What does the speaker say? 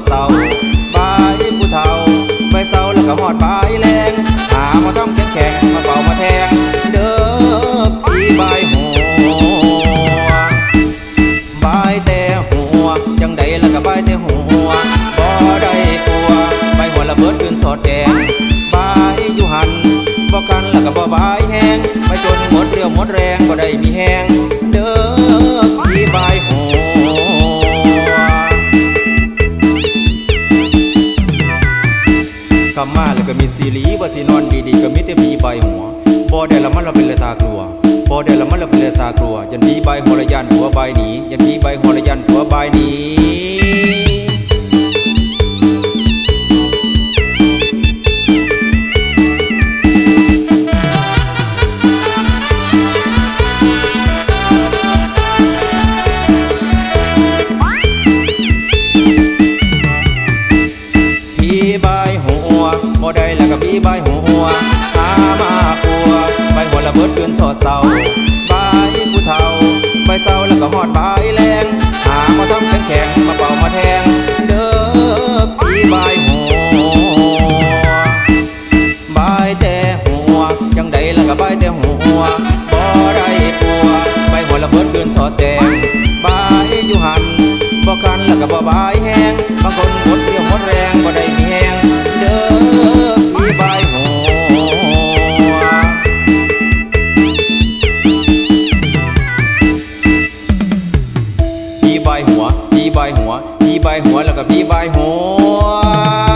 ดเศร้าบปผู้เฒ่าไปเศร้าแล้วก็หอดบาแรงหามาทำแข็งแข็งมาเป่ามาแทง เด้อพี่บหัวบายแต่หัว จังใดแล้วก็บายแต่หัวบ่ได้กลัวใบหัวระเบิดคืนสอดแดงบายอยู่หันบ่กันแล้วก็บ่บายแห้งไปจนหมดเรี่ยวหมดแรงบ่ได้มีแห้ง กลับมาแล้วก็มีซีรีส์ว่าสินอนดีๆ ก็มีแต่มีใบหัวบอได้ละมันละเป็นเละตากลัวบอได้ละมันละเป็นเละตากลัวยันผีใบหัวละยันหัวใบหนียันผีใบหัวละยันหัวใบหนี บ่ได้แล้วก็พี่ใบหัวตามากลัวใบหัวระเบิดเกินสอดเศร้าใบผู้เฒ่าใบเศร้าแล้วก็หอดใบแรงหามาทำแข็งแข็งมาเป่ามาแทง เด้อพี่ใบหัวใบแต่หัวจังใดแล้วก็ใบแต่หัวบ่ได้ปัวใบหัวระเบิดเกินสอดแตงใบอยู่หันบ่คันแล้วก็บ่บายแห้งบ บีใบหัว ดีใบหัว ดีใบหัวแล้วก็ดีใบหัว